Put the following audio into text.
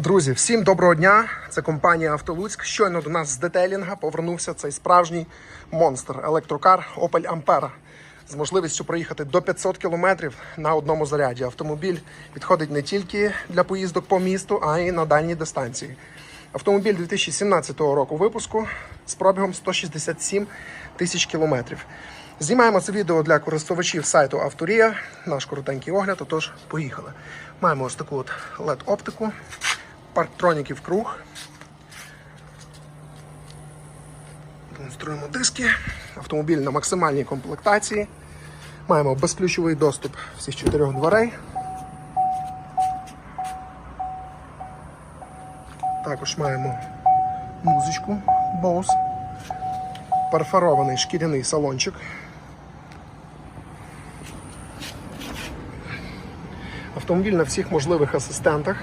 Друзі, всім доброго дня! Це компанія Автолуцьк. Щойно до нас з детейлінга повернувся цей справжній монстр електрокар Opel Ampera з можливістю проїхати до 500 кілометрів на одному заряді. Автомобіль підходить не тільки для поїздок по місту, а й на дальні дистанції. Автомобіль 2017 року випуску з пробігом 167 тисяч кілометрів. Знімаємо це відео для користувачів сайту Авторія. Наш коротенький огляд. Отож, поїхали. Маємо ось таку от led оптику парктроніків круг. Демонструємо диски. Автомобіль на максимальній комплектації. Маємо безключовий доступ всіх чотирьох дверей. Також маємо музичку Bose. Перфорований шкіряний салончик. Автомобіль на всіх можливих асистентах.